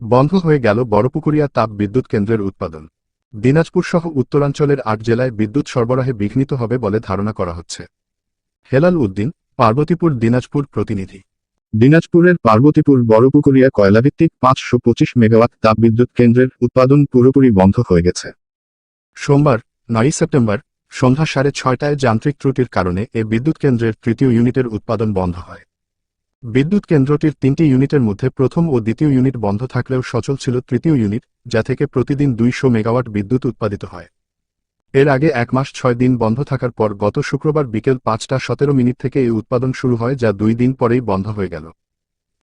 বন্ধ হয়ে গেল বড়পুকুরিয়া তাপ বিদ্যুৎ কেন্দ্রের উৎপাদন। দিনাজপুর সহ উত্তরাঞ্চলের আট জেলায় বিদ্যুৎ সরবরাহে বিঘ্নিত হবে বলে ধারণা করা হচ্ছে। হেলাল উদ্দিন, পার্বতীপুর, দিনাজপুর প্রতিনিধি। দিনাজপুরের পার্বতীপুর বড়পুকুরিয়া কয়লাভিত্তিক পাঁচশো পঁচিশ মেগাওয়াট তাপবিদ্যুৎ কেন্দ্রের উৎপাদন পুরোপুরি বন্ধ হয়ে গেছে। সোমবার, নয়ই সেপ্টেম্বর, সন্ধ্যা সাড়ে ছয়টায় যান্ত্রিক ত্রুটির কারণে এ বিদ্যুৎ কেন্দ্রের তৃতীয় ইউনিটের উৎপাদন বন্ধ হয়। বিদ্যুৎ কেন্দ্রটির তিনটি ইউনিটের মধ্যে প্রথম ও দ্বিতীয় ইউনিট বন্ধ থাকলেও সচল ছিল তৃতীয় ইউনিট, যা থেকে প্রতিদিন দুইশো মেগাওয়াট বিদ্যুৎ উৎপাদিত হয়। এর আগে এক মাস ছয় দিন বন্ধ থাকার পর গত শুক্রবার বিকেল পাঁচটা সতেরো মিনিট থেকে এই উৎপাদন শুরু হয়, যা দুই দিন পরেই বন্ধ হয়ে গেল।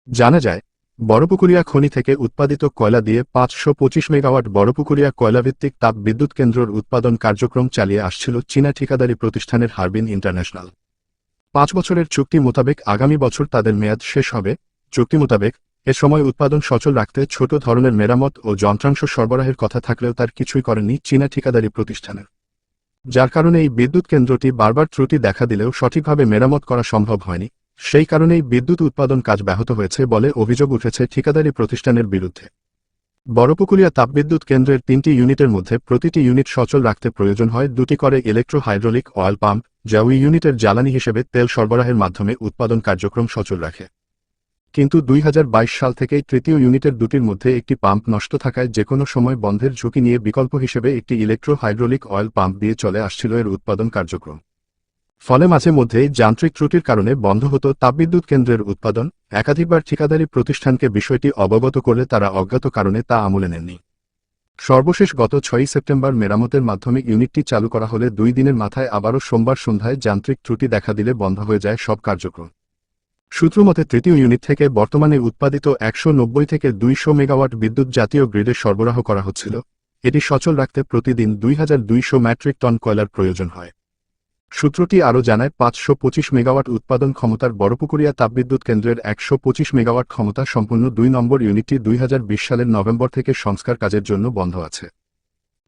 জানা যায়, বড়পুকুরিয়া খনি থেকে উৎপাদিত কয়লা দিয়ে পাঁচশো পঁচিশ মেগাওয়াট বড়পুকুরিয়া কয়লাভিত্তিক তাপ বিদ্যুৎ কেন্দ্রর উৎপাদন কার্যক্রম চালিয়ে আসছিল চীনা ঠিকাদারি প্রতিষ্ঠানের হারবিন ইন্টারন্যাশনাল। পাঁচ বছরের চুক্তি মোতাবেক আগামী বছর তাদের মেয়াদ শেষ হবে। চুক্তি মোতাবেক, এ সময় উৎপাদন সচল রাখতে ছোট ধরনের মেরামত ও যন্ত্রাংশ সরবরাহের কথা থাকলেও তার কিছুই করেনি চীনা ঠিকাদারি প্রতিষ্ঠানের। যার কারণে এই বিদ্যুৎ কেন্দ্রটি বারবার ত্রুটি দেখা দিলেও সঠিকভাবে মেরামত করা সম্ভব হয়নি। সেই কারণেই বিদ্যুৎ উৎপাদন কাজ ব্যাহত হয়েছে বলে অভিযোগ উঠেছে ঠিকাদারি প্রতিষ্ঠানের বিরুদ্ধে। বড়পুকুরিয়া তাপবিদ্যুৎ কেন্দ্রের তিনটি ইউনিটের মধ্যে প্রতিটি ইউনিট সচল রাখতে প্রয়োজন হয়। দুটি করে ইলেকট্রো হাইড্রোলিক অয়েল পাম্প যা ওই ইউনিটের জ্বালানি হিসেবে তেল সরবরাহের মাধ্যমে উৎপাদন কার্যক্রম সচল রাখে। কিন্তু দুই হাজার বাইশ সাল থেকেই তৃতীয় ইউনিটের দুটির মধ্যে একটি পাম্প নষ্ট থাকায় যেকোনো সময় বন্ধের ঝুঁকি নিয়ে বিকল্প হিসেবে একটি ইলেকট্রো হাইড্রোলিক অয়েল পাম্প দিয়ে চলে আসছিল এর উৎপাদন কার্যক্রম। ফলে মাঝে মধ্যেই যান্ত্রিক ত্রুটির কারণে বন্ধ হতো তাপবিদ্যুৎ কেন্দ্রের উৎপাদন। একাধিকবার ঠিকাদারি প্রতিষ্ঠানকে বিষয়টি অবগত করলে তারা অজ্ঞাত কারণে তা আমলে নেননি। সর্বশেষ গত ছয়ই সেপ্টেম্বর মেরামতের মাধ্যমে ইউনিটটি চালু করা হলে দুই দিনের মাথায় আবারও সোমবার সন্ধ্যায় যান্ত্রিক ত্রুটি দেখা দিলে বন্ধ হয়ে যায় সব কার্যক্রম। সূত্রমতে তৃতীয় ইউনিট থেকে বর্তমানে উৎপাদিত একশো নব্বই থেকে দুইশো মেগাওয়াট বিদ্যুৎ জাতীয় গ্রিডে সরবরাহ করা হচ্ছিল। এটি সচল রাখতে প্রতিদিন দুই হাজার দুইশো ম্যাট্রিক টন কয়লার প্রয়োজন হয়। সূত্রটি আরও জানায়, পাঁচশো পঁচিশ মেগাওয়াট উৎপাদন ক্ষমতার বড়পুকুরিয়া তাপবিদ্যুৎ কেন্দ্রের একশো পঁচিশ মেগাওয়াট ক্ষমতা সম্পূর্ণ দুই নম্বর ইউনিটটি দুই হাজার বিশ সালের নভেম্বর থেকে সংস্কার কাজের জন্য বন্ধ আছে।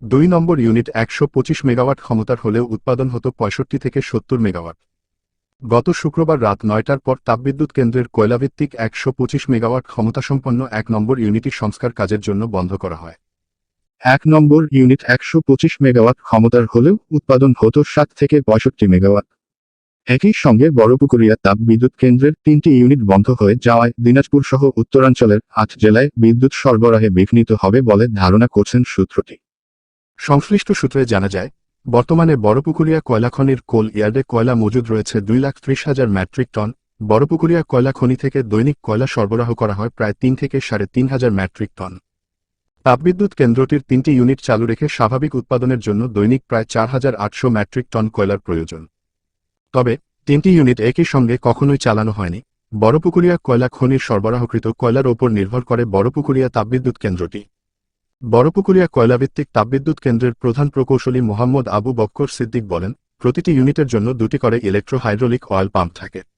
দুই নম্বর ইউনিট একশো পঁচিশ মেগাওয়াট ক্ষমতার হলেও উৎপাদন হতো পঁয়ষট্টি থেকে সত্তর মেগাওয়াট। গত শুক্রবার রাত নয়টার পর তাপবিদ্যুৎ কেন্দ্রের কয়লাভিত্তিক একশো পঁচিশ মেগাওয়াট ক্ষমতাসম্পন্ন এক নম্বর ইউনিটি সংস্কার কাজের জন্য বন্ধ করা হয়। এক নম্বর ইউনিট একশো পঁচিশ মেগাওয়াট ক্ষমতার হলেও উৎপাদন হতো সাত থেকে পঁয়ষট্টি মেগাওয়াট একই সঙ্গে বড়পুকুরিয়া তাপ বিদ্যুৎ কেন্দ্রের তিনটি ইউনিট বন্ধ হয়ে যাওয়ায় দিনাজপুর সহ উত্তরাঞ্চলের আট জেলায় বিদ্যুৎ সরবরাহে বিঘ্নিত হবে বলে ধারণা করছেন সূত্রটি। সংশ্লিষ্ট সূত্রে জানা যায়, বর্তমানে বড়পুকুরিয়া কয়লা খনির কোল ইয়ার্ডে কয়লা মজুদ রয়েছে দুই লাখ ত্রিশ হাজার ম্যাট্রিক টন। বড়পুকুরিয়া কয়লা খনি থেকে দৈনিক কয়লা সরবরাহ করা হয় প্রায় তিন থেকে সাড়ে তিন হাজার ম্যাট্রিক টন। তাপবিদ্যুৎ কেন্দ্রটির তিনটি ইউনিট চালু রেখে স্বাভাবিক উৎপাদনের জন্য দৈনিক প্রায় চার হাজার আটশো ম্যাট্রিক টন কয়লার প্রয়োজন। তবে, তিনটি ইউনিট একই সঙ্গে কখনোই চালানো হয়নি। বড়পুকুরিয়া কয়লা খনির সরবরাহকৃত কয়লার ওপর নির্ভর করে বড়পুকুরিয়া তাপবিদ্যুৎ কেন্দ্রটি। বড়পুকুরিয়া কয়লাভিত্তিক তাপবিদ্যুৎ কেন্দ্রের প্রধান প্রকৌশলী মোহাম্মদ আবু বক্কর সিদ্দিক বলেন, প্রতিটি ইউনিটের জন্য দুটি করে ইলেকট্রো হাইড্রোলিক অয়েল পাম্প থাকে।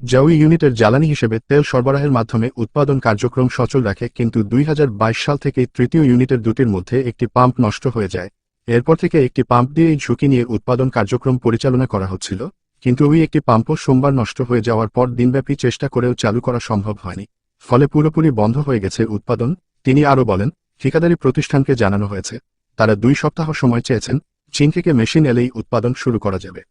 ওই ইউনিটের জ্বালানি হিসেবে তেল সরবরাহের মাধ্যমে উৎপাদন কার্যক্রম সচল রাখে, কিন্তু দুই হাজার বাইশ সাল থেকে তৃতীয় ইউনিটের দুটির মধ্যে একটি পাম্প নষ্ট হয়ে যায়। এরপর থেকে একটি পাম্প দিয়ে এই ঝুঁকি নিয়ে উৎপাদন কার্যক্রম পরিচালনা করা হচ্ছিল, কিন্তু ওই একটি পাম্পও সোমবার নষ্ট হয়ে যাওয়ার পর দিনব্যাপী চেষ্টা করেও চালু করা সম্ভব হয়নি। ফলে পুরোপুরি বন্ধ হয়ে গেছে উৎপাদন, তিনি আরও বলেন, ঠিকাদারি প্রতিষ্ঠানকে জানানো হয়েছে, তারা দুই সপ্তাহ সময় চেয়েছেন, চীন থেকে মেশিন এলেই উৎপাদন শুরু করা যাবে।